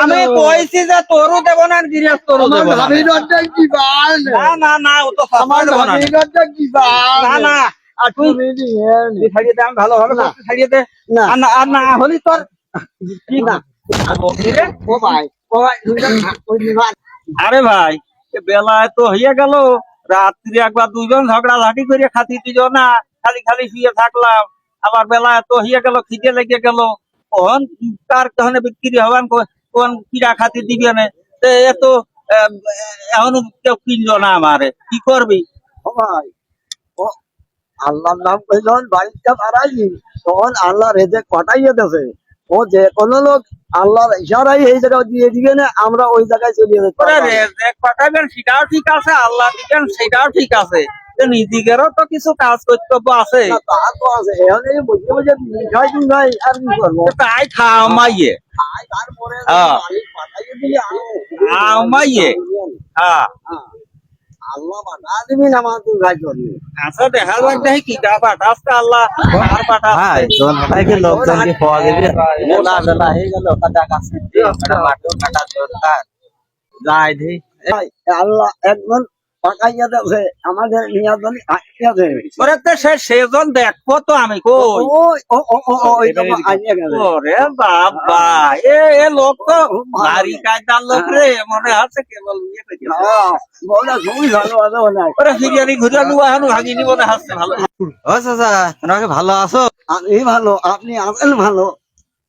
আমি কইছি যে তোরও দেব না গিরিয়াস তোরও দেব না। ভাবিরটা কি বাল? না না না ও তো আমার না। ভাবিরটা কি বাল? না না। আর তুই না। হলি তোর কি না। ভাই আরে বেলা তো হইয়া গেল। রাত্রি একবার দুজন ঝগড়া ঝাঁটি করে খাতি দুজন না খালি খালি শুয়ে থাকলাম। আবার বেলা এত হইয়া গেল খিদে লেগে গেল। কোন কার কখনে বিক্রি হবান কোন কিরা খাতি দিবে না। তো এত এখন কেউ কিনলো না আমারে। কি করবি? ভাই আল্লাহর নাম কইলেন বাড়িটা বাড়াইনি তখন আল্লাহ রেজে কটাইয়ে দেছে। ও যে কোনো লোক আল্লাহর ইশারাই এই জায়গায় দিয়ে দিবে না আমরা ওই জায়গায় চলে পাঠাবেন সেটাও ঠিক আছে আল্লাহ দিবেন সেটাও ঠিক আছে। তো নিজেদেরও তো কিছু কাজ কর্তব্য আছে। তাই খাই তারপরে হ্যাঁ। আমাইয়ে। হ্যাঁ হ্যাঁ। আল্লাহ আচ্ছা পাওয়া যাবে? হয়ে। একজন আমাদের সেজন দেখব তো আমি কই? ওই ও ও ও ও ওই তো আইয়া গেছে। ওরে বাবা এ লোক তো ভারী কায়দার লোক রে মনে আছে কেবল ভালো আছো আমি ভালো আপনি আছেন ভালো।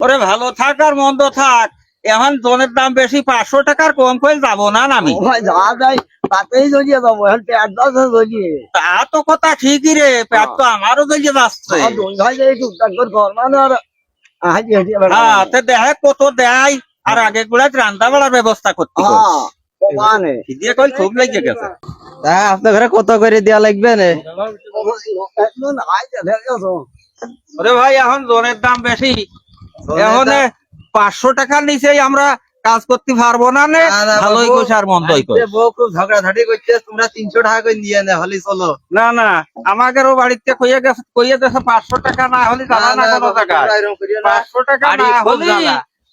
ওরে ভালো থাক আর মন্দ থাক। এখন জনের দাম বেশি পাঁচশো টাকার কম করে যাব না আমি ভাই যা যাই তাতেই জড়িয়ে যাব এখন দাসে জড়িয়ে তা তো কথা ঠিকই রে পেট তো আমারও জ্বলিয়ে যাচ্ছে হ্যাঁ তে দেখে কত দেয় আর আগে গুলা রান্না বাড়ার ব্যবস্থা করতে হ্যাঁ মানে খুব লেগে গেছে তা আপনার ঘরে কত করে দেওয়া লাগবে না ভাই এখন জনের দাম বেশি এখন পাঁচশো টাকার নিচেই আমরা কাজ করতে পারব না নে? ভালোই বাবু। আর মন্দই কই। বউ খুব ঝগড়া ঝাঁটি করছে তোমরা তিনশো টাকা করে নিয়ে নে হলি চলো। না না আমাদেরও বাড়িতে কইয়ে গেছে কইয়ে গেছে পাঁচশো টাকা না হলে যাবা না কোনো জায়গায়। পাঁচশো টাকা না হলে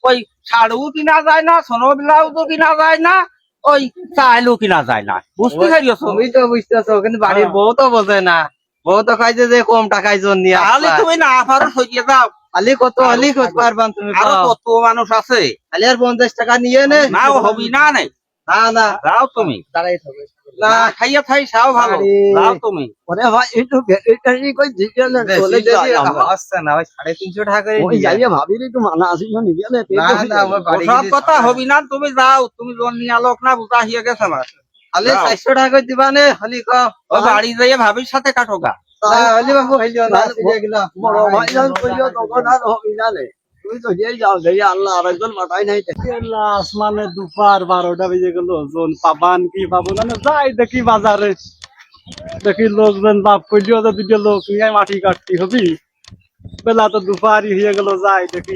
ওই শাড়ু কিনা যায় না সোনো ব্লাউজও কিনা যায় না ওই চাইলও কিনা যায় না। বুঝতে পারিস তুমি তো বুঝতেছো কিন্তু বাড়ির হ্যাঁ। বউ তো বোঝে না। বউ তো খাইছে যে কম টাকায় নিয়ে তাহলে তুমি না পারো সরিয়ে যাও। খালি কত হলি করতে পারবান তুমি আরও কত মানুষ আছে? খালি আর পঞ্চাশ টাকা নিয়ে নে। না হবি না নেই না না। যাও তুমি। দাঁড়াই থাকবে না খাইয়া সাও ভালো। যাও তুমি। ওরে ভাই একটু বেটারি কই দিতে না চলে আমরা আসছে না সাড়ে তিনশো টাকা করে ওই নিয়ে যাইয়ে ভাবির একটু মানা আসি না নিয়ে না না, আমার বাড়ি সব কথা হবি না তুমি যাও তুমি জন নিয়ে লোক না বুঝা হিয়ে গেছে আমার। যাও। চারশো টাকা করে দিবা নে খালি ক ও বাড়ি যাইয়ে ভাবির সাথে কাটো হলি বাবু হইলিও না বড় ভাই যান তখন আর হবি না রে তুই তো যেই যাও যেই আল্লাহ আরেকজন মাথায় নাই আসমানে দুপার বারোটা বেজে গেল জোন পাবান কি পাবো না যাই দেখি বাজারে দেখি লোকজন বাপ করলিও তো দুটো লোক নিয়ে মাটি কাটতি হবি বেলা তো দুপারই হয়ে গেল যাই দেখি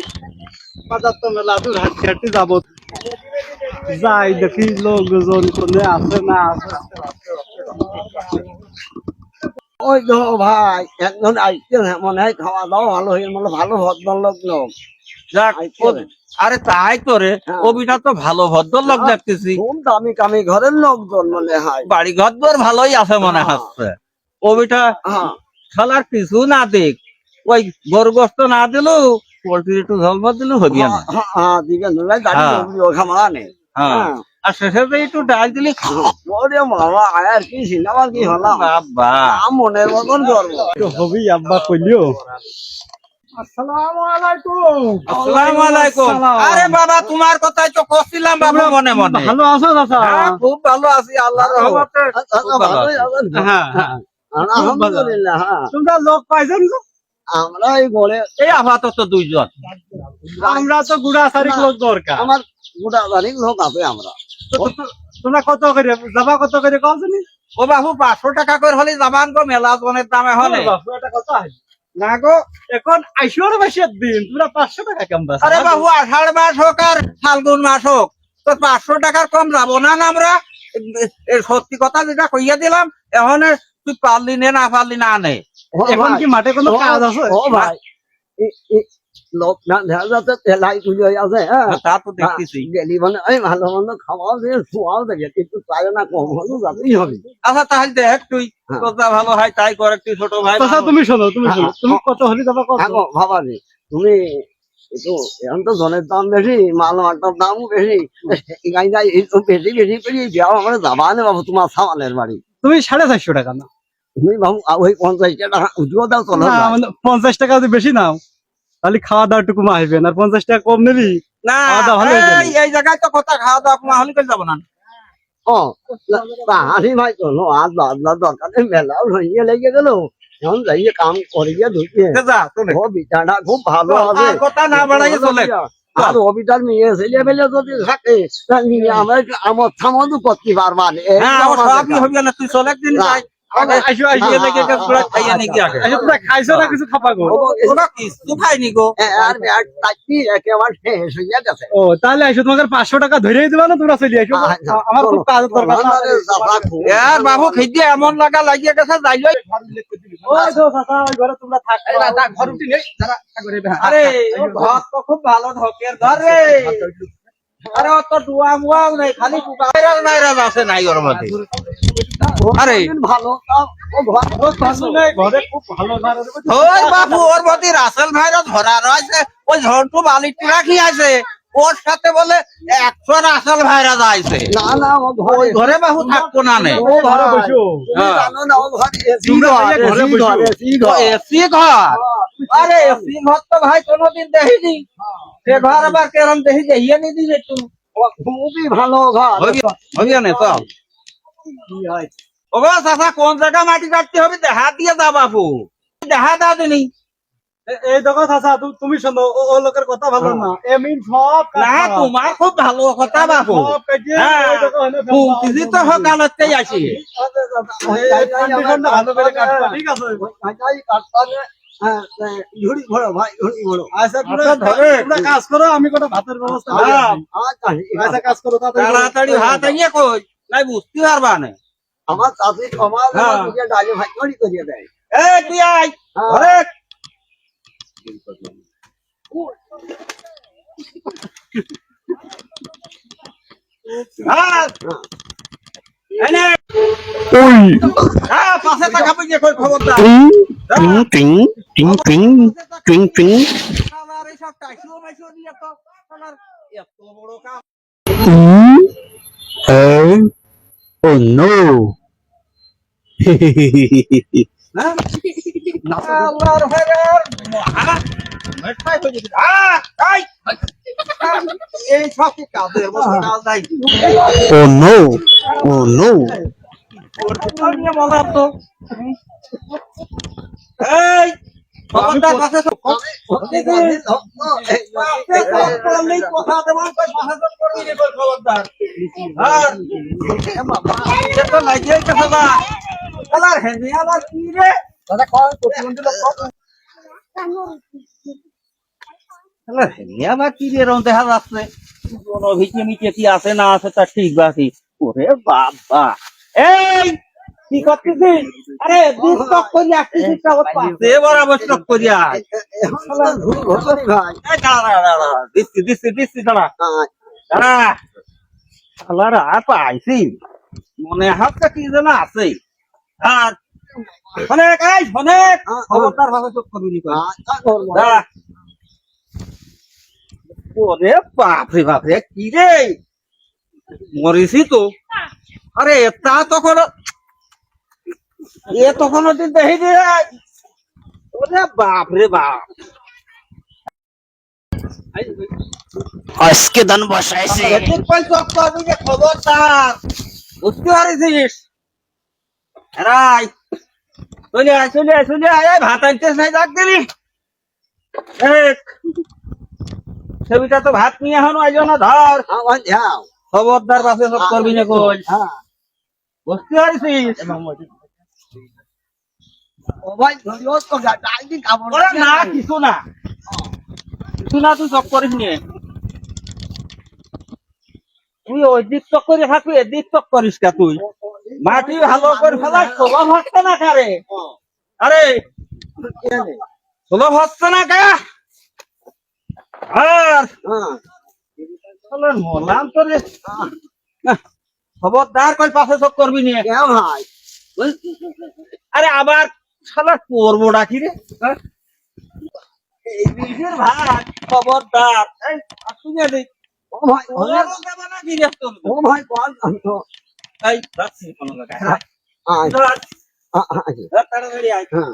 বাজার তো মেলা দূর হাঁটতে হাঁটতে যাব যাই দেখি লোকজন কোনে আছে না আছে ওই তো ভাই একজন আইতে মনে হয় খাওয়া দাওয়া ভালো হয়ে মানে ভালো ভদ্র লোক লোক যাক আরে তাই তো রে হ্যাঁ। কবিটা তো ভালো ভদ্র লোক দেখতেছি। খুব দামি কামি ঘরের লোকজন মনে হয়। বাড়ি ঘর দর ভালোই আছে মনে হ্যাঁ। হচ্ছে। কবিটা খেলার কিছু না দেখ ওই গরু গোস্ত না দিলেও পোল্ট্রি একটু ঝলম দিলেও হবি না হ্যাঁ, হ্যাঁ দিবেন হ্যাঁ। খামারা নেই হ্যাঁ। আর শেষে তো একটু ডাল দিলে ওরে বাবা আয়ার কি সিনেমা কি হলাম বাবা। মনের মতন করব হবি আব্বা কইলিও। আসসালামু আলাইকুম আসসালামু আলাইকুম আসসালাম। আরে বাবা তোমার কথাই তো কছিলাম বাবা মনে মনে। ভালো আছো চাচা হ্যাঁ, খুব ভালো আছি আল্লাহর রহমতে। খুব ভালো আছি। ভালোই আছেন তো? হ্যাঁ হ্যাঁ। আলহামদুলিল্লাহ হ্যাঁ। তোমরা লোক পাইছেন তো? আমরা এই বলে এই আপাতত দুইজন। আমরা তো গুড়া সারিক লোক দরকার। আমার গোটা বাড়ির লোক আছে আমরা। তোমরা কত করে যাবা কত করে কও জানি ও বাবু পাঁচশো টাকা করে হলে যাবান গো মেলা জনের দামে হলে। বাপু, এটা কত? না গো এখন আইসোর মাসের দিন তোমরা পাঁচশো টাকা কেমন আরে বাবু আষাঢ় মাস হোক আর ফাল্গুন মাস হোক তো পাঁচশো টাকার কম যাব না না আমরা? সত্যি কথা যেটা কইয়া দিলাম এখন তুই পারলি নে না পারলি না নে। এখন কি মাঠে কোনো কাজ আছে? ও ভাই এ- এ- লোক না দেখা যাচ্ছে তেলাই তুলে আছে হ্যাঁ তা তো দেখতেছি গেলি মানে এই ভালো মন্দ খাওয়াও দিয়ে শোয়াও দেবে কিন্তু তাই না কম হলো যাতেই হবে আচ্ছা তাহলে দেখ তুই হ্যাঁ। ভালো হয় তাই কর তুই ছোট ভাই তুমি শোনো তুমি শোনো তুমি কত হলি যাবা কত ভাবা রে তুমি একটু এখন তো জনের দাম বেশি মাল মাটার দামও বেশি বেশি বেশি করে যাও আমার যাবা না বাবু তোমার সামানের বাড়ি তুমি সাড়ে চারশো টাকা না তুমি বাবু ওই পঞ্চাশ টাকা উঠিও দাও চলো পঞ্চাশ টাকা যদি বেশি নাও তাহলে খাওয়া দাওয়া টুকু আসবে না আর পঞ্চাশ টাকা কম নিবি না এই- জায়গায় তো কথা খাওয়া দাওয়া কমা হলে করে যাব না? ও হাসি ভাই চলো আর দাদা দরকার মেলাও হইয়ে লেগে গেল। এখন যাইয়ে কাম করিয়ে ঢুকিয়ে তে যা চলে ও বিটাটা খুব ভালো আছে। কথা না বাড়াইয়ে চলে। আর অবিটার মেয়ে ছেলে পেলে যদি থাকে আমরা করতে পারবা হ্যাঁ না তুই চলে একদিন যাই। তাহলে আসো তোমাকে পাঁচশো টাকা ধরেই দিবা না তোমরা চলে আসো আচ্ছা, আমার খুব কাজ দরকার। বাবু খেতে এমন লাগা লাগিয়ে গেছে যাইলো আরে ঘর তো খুব ভালো ঢকের ঘর রে। আরে অত ডুয়া মুয়াও নেই খালি ভাইরাস ভাইরাস আছে নাই ওর মধ্যে আরে ভালো তাও ও ঘর ঘরে খুব ভালো ওই বাবু ওর মধ্যে রাসেল ভাইরাস ধরা রয়েছে ওই ঝন্টু বালিটি রাখি আছে ওর সাথে বলে একশো রাসেল ভাইরাস আইছে না না ওই ঘরে বাবু থাকব না নে ও ঘরে বসো তুমি না ও ঘরে এসি ঘর এসি ঘর আরে ঘর তো ভাই কোনোদিন দেখিনি সে ঘর আবার কেরম দেখি দেখিয়ে নি দিলে একটু খুবই ভালো ঘর হবি না চল ও গো চাচা কোন জায়গা মাটি কাটতে হবে দেখা দিয়ে যা বাবু দেখা দাও দিনি এ- এই দেখো চাচা তুমি শোনো ও ও লোকের কথা ভালো না এমিন সব না তোমার খুব ভালো কথা সব হ্যাঁ। কুলতিজি তো করে কাটবা, ঠিক আছে ঝুড়ি ভরো ভাই ঝুড়ি ভরো। আচ্ছা তোমরা আচ্ছা, কাজ করো আমি কোনো ভাতের ব্যবস্থা হ্যাঁ। আচ্ছা কাজ করো তাড়াতাড়ি হাত আইয়ে কই? নাই বুঝতে পারবা না। আমার চাষি সমাজ হ্যাঁ। আমাকে ডালে ভাই করি করিয়ে দেয়। এ তুই আই হ্যাঁ। ঘরে হ্যাঁ। হ্যাঁ পাশে টাকা পয়সা কই খবরদার Ting, ting, ting, ting, ting, ting. শালার এইসব টাইসিও মাইসিও দিয়ে তো শালার এত বড় কাম Mm. Oh. Oh আল্লাহর হরের মহা মেটাই হয়ে গেছে আ আই oh. Oh নিয়ে মজা তো এই খবরদার। আবার কি দেখা যাচ্ছে? কোনো কি আছে না আছে তা ঠিক বাকি ওরে বাবা! এই কি করতেছিস? আরে দুধ টক করে আসতেছিস বরাবর টক করে। দিচ্ছি দিচ্ছি দিচ্ছি দাঁড়া। দাঁড়া। শালার আর পাইছি। মনে হাতটা কি যেন আছে। আর অনেক অনেক খবরদার ভাবে চোখ করবি নি কই। করব। দাঁড়া। ওরে বাপরে বাপরে কি রে? মরিছি তো। আরে তা তখন এ তখন দিন দেখি রে। ওরে বাপরে বাপ। আজকে দান বসাইছে। যে খবরদার বুঝতে পারিস রাই। চলে আয় চলে আয় চলে আয়। ভাত আনতে নাই ডাক দিলি। এক ছবিটা তো ভাত নিয়ে এখনও আইজ না ধর। খবরদার পাশে সব করবি না কই। হ্যাঁ বুঝতে না কিছু না। কিছু না তুই চক করিস নি। তুই ওই দিক চক করে থাকবি এদিক চক করিস কা তুই? মাটি ভালো করে ফেলা হচ্ছে না কারে? আরে না কা? আর হ্যাঁ। মরলাম তো রে খবরদার কই পাশে চোখ করবি নিয়ে? ভাই। আরে আবার শালা করব ডাকি রে? হ্যাঁ? ভাই খবরদার। এই আসুন দেখ ও ভাই ও ভাই? ও ভাই তো। এই রাখছি কোনো জায়গায়। আয়। আয়। তাড়াতাড়ি আয়। হ্যাঁ।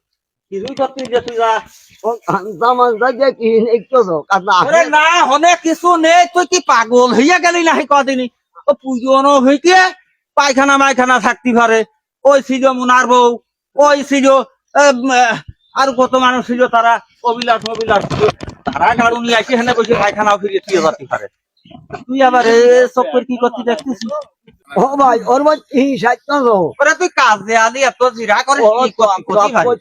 যে তুই কি একটু তো কান্তা আরে না হনে কিছু নেই তুই কি পাগল হইয়া গেলি না কদিনই? ও পুজোনো হইতে পায়খানা মাইখানা থাকতে পারে ওই ছিল মুনার বউ ওই আহ, আর কত মানুষ ছিল তারা অবিলাস অবিলাস তারা গাড়ু নিয়ে আসে হেনে বসে পায়খানাও ফিরিয়ে যেতে পারে তুই আবার এ সব করে কি করতে দেখতেছিস ও ভাই ওর তো। ওরে তুই কাজে আলি এত জিরা করে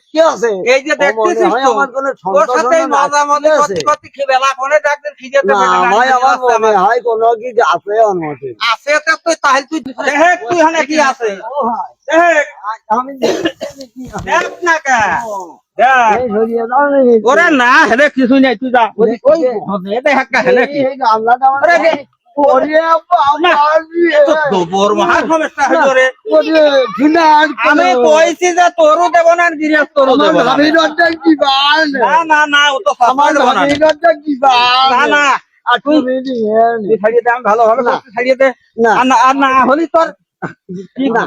কি আছে। এই যে দেখতেছিস তো, ওর সাথে মজা মজা। করতে করতে কি খিদে না ভাই আমার মনে হয় কোনো কি আছে অনুমতি আছে তো তুই তাহলে তুই দেখ তুই হনে কি আছে? দেখ আমি দেখ না কা? ওরে না হেলে কিছু নাই তুই যা। ওই হেলে কি? গামলাটা আমার ওরে বে, ওরে বাবা তো গোবর মহা সমস্যা হইল রে। ওরে কিনা আমি কইছি যে তোরও দেব না গিরিয়াস তোরও দেব না। ভাবিরটা কি বাল? না না না ও তো আমার আমার না। ভাবিরটা কি বাল? না না। আর ছাড়িয়ে দে না। হলি তোর কি না?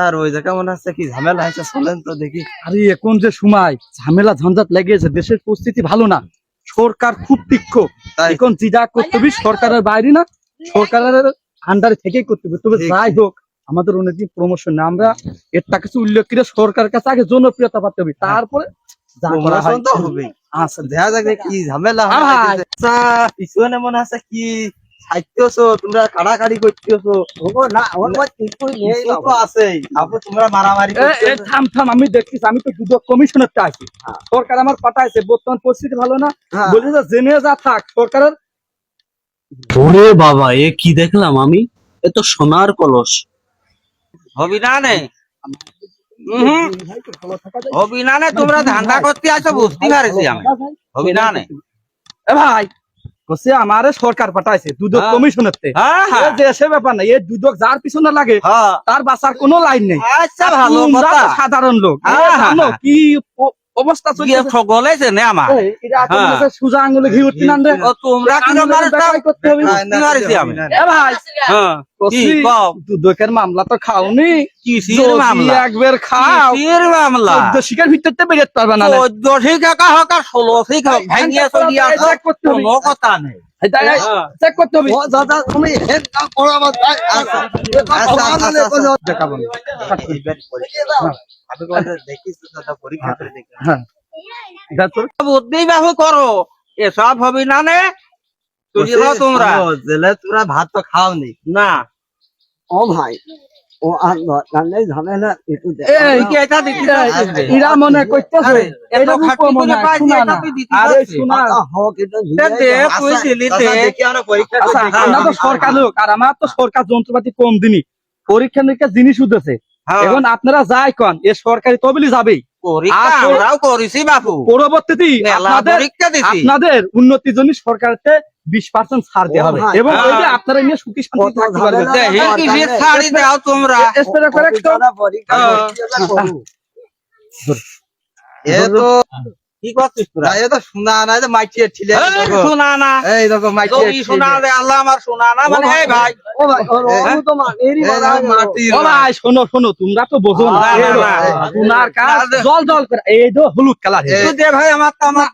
আর ওই জায়গা মনে হচ্ছে কি ঝামেলা হয়েছে চলেন তো দেখি। আরে এখন যে সময় ঝামেলা ঝঞ্ঝাট লেগেছে দেশের পরিস্থিতি ভালো না। সরকার খুব তীক্ষ্ণ। এখন যা করতে হবে সরকারের বাইরে না সরকারের আন্ডারে থেকেই করতে হবে। তবে যাই হোক আমাদের অনেকদিন প্রমোশন না আমরা এটা কিছু উল্লেখ করে সরকারের কাছে আগে জনপ্রিয়তা পাতে হবে। তারপরে আচ্ছা। দেখা যাক কি ঝামেলা পিছনে মনে আছে কি সাইতেছো তোমরা কাড়াকাড়ি করতেছো ও না ওর কিছুই নেই তো আপু তোমরা মারামারি এ, এ, থাম থাম আমি দেখছিস আমি তো কমিশনের আছি। হ্যাঁ। সরকার আমার পাঠাইছে বর্তমান পরিস্থিতি ভালো না। হ্যাঁ। বলছে যে জেনে যা থাক সরকারের ওরে বাবা এ কি দেখলাম আমি? এ তো সোনার কলস। হবি না নে? হবি না নে তোমরা ধান্দা করতে আসো বুঝতে পারছি আমি। হবি না নে? এ ভাই বলছে আমারে সরকার পাঠাইছে দুদক হ্যাঁ। কমিশনের হ্যাঁ হ্যাঁ। ব্যাপার না এই দুদক যার পিছনে লাগে তার বাঁচার কোনো লাইন নেই। আচ্ছা সাধারণ লোক। কি অবস্থা চলছে সকলেছে নে আমার হ্যাঁ। মনে সোজা আঙুলে ঘি উঠতে নান রে ও তোমরা কি আঙুলের করতে হবে বুঝতে আমি এ ভাই হ্যাঁ দুদকের মামলা তো খাওনি কিসির মামলা একবার খাও কিসির মামলা চোদ্দ শিকার ভিতরতে বেরোতে পারবে না রে। চোদ্দ শিকা হোক আর ষোলো শিকা ভাঙিয়ে চলিয়ে। কোনো কথা নেই হ্যাঁ। চেক করতে হবে। দাদা তুমি বুদ্ধি বাহু করো। এসব হবি না তোমরা। ভাত তো খাওনি। না। ও ভাই। ও আর দরকার নেই ঝামেলা একটু মনে করতেছে আমরা তো সরকার লোক আর আমার তো সরকার যন্ত্রপাতি কম দিনই। পরীক্ষা নিরীক্ষা জিনিস উঠেছে। হ্যাঁ, এখন আপনারা যাই কন এ সরকারি তবিলি যাবেই। পরবর্তীতে আপনাদের উন্নতির জন্য সরকারকে বিশ পার্সেন্ট ছাড় দেওয়া হবে। এবং হ্যাঁ। আপনারা নিয়ে সুখী শান্তি দাও তোমরা। হ্যাঁ। এ তো কি করছিস তোরা এ তো শোনা না ঠিলে শোনা না এই দেখো মাইটিয়ে যদি শোনা দে আল্লাহ আমার শোনা না মানে এই ভাই ও ভাই ও তো মা এরই বাধা গেল। মাটি ও ভাই শোনো শোনো তোমরা তো বোঝো না। তোমার কাজ। জল জল করে এই তো হলুদ কালার দে ভাই আমার তো আমার।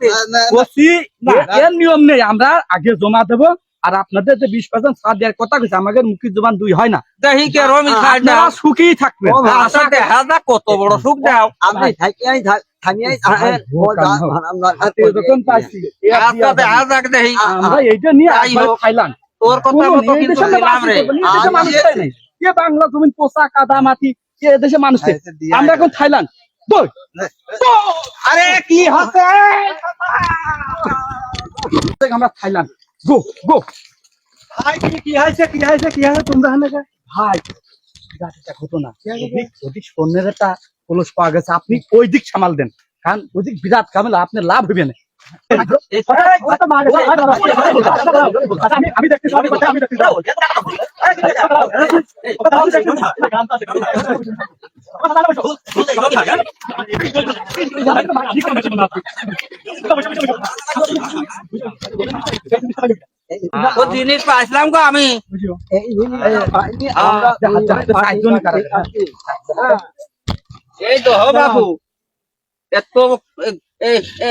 না। এর নিয়ম নেই আমরা আগে জমা দেব আর আপনাদের যে বিশ পার্সেন্ট ছাড় দেওয়ার কথা কইছে আমাদের মুখের জবান দুই হয় না। আপনারা সুখী যাক কত বড় সুখ দাও। আপনি থাকিয়াই থাক- থামিয়াই থাকেন। ও যা- আমরা- হাতে যখন পাইছি এ আপনি আচ্ছা এইটা নিয়ে তোর কথা মতো কিন্তু কে বাংলা জমিন পোষা কাদা মাটি কে এ দেশের মানুষ আমরা এখন থাইল্যান্ড। আরে কি হচ্ছে? আমরা থাইল্যান্ড। গো গো ভাই কি কি হয়েছে? কি হয়েছে? কি হয়েছে? তোমরা হানে ভাই গাড়িটা হতো না। ঠিক ওদিক স্বর্ণের একটা কলস পাওয়া গেছে। আপনি ওই দিক সামাল দেন। কারণ ওই দিক বিরাট কামেলা আপনার লাভ হইবে না। আমি- দেখতে আমি দেখতে আমি এই তো বাবু এত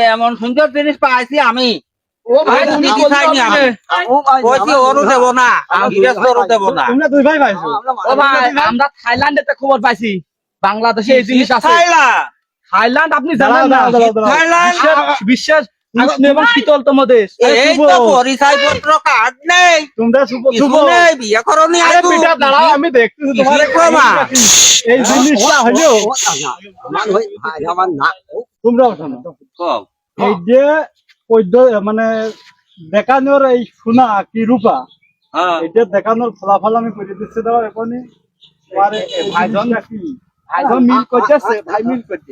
এমন সুন্দর জিনিস পাইছি আমি। ও ভাই এই তুমি দিদি বলছো আমি। আপনি। ও ভাই, কইছি ওরও দেব না গৃহস্থরও দেব না। তোমরা দুই ভাই পাইছো ও ভাই আমরা থাইল্যান্ডে একটা খবর পাইছি। বাংলাদেশে এই জিনিস আছে। থাইল্যান্ড? থাইল্যান্ড আপনি জানেন না। থাইল্যান্ড বিশ্বের- বিশ্বের উষ্ণ এবং শীতলতম দেশ এই তো পরিচয় কার্ড নেই তোমরা শুভ শুভ নেই বিয়ে করনি আরে বিটা দাঁড়াও আমি দেখতেছি তোমার কিসের এই জিনিসটা হলো ও হই- ভাই, আমার না তোমরা শোনো এই যে পদ্য মানে দেখানোর এই সোনা কি রূপা হ্যাঁ। এটা দেখানোর ফলাফল আমি করে দিচ্ছি দাও এখনই ভাইজন- ভাইজন মিল করতেছে ভাই মিল করতে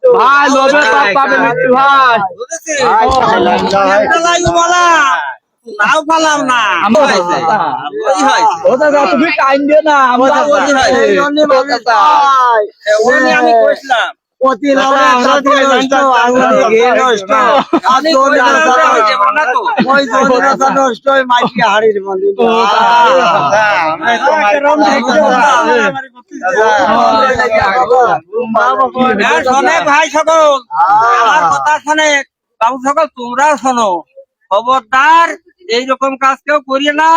ভাই লোভে পাপ পাবে মৃত্যু ভাই নাও পালাম না। ও দাদা তুমি টাইম দিও না আমি কইছিলাম, হাড়ির শোনে ভাই সকল আমার কথা শোনে। বাবু সকল তোমরাও শোনো। খবরদার এইরকম কাজ কেউ করিয়ে না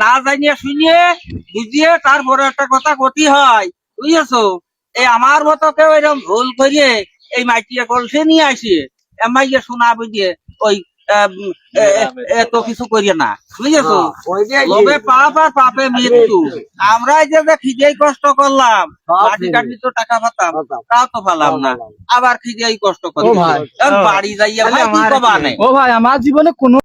না জানিয়ে শুনিয়ে বুঝিয়ে তারপরে একটা কথা গতি হয়। বুঝেছ এই আমার মতো কেউ এরকম ভুল করিয়ে এই মাইটিয়া কলসে নিয়ে আসিয়ে এমাইয়ে শোনা বুঝিয়ে ওই এত কিছু করিয়ে না। বুঝেছ? ওইটাই লোভে পাপ আর পাপে মৃত্যু। আমরা এই যে যে খিদেই কষ্ট করলাম মাটি তো টাকা পাতাম। তাও তো পালাম না। আবার খিদেই কষ্ট করি। ও ভাই। এখন বাড়ি যাইয়া ভাই ও ভাই আমার জীবনে কোনো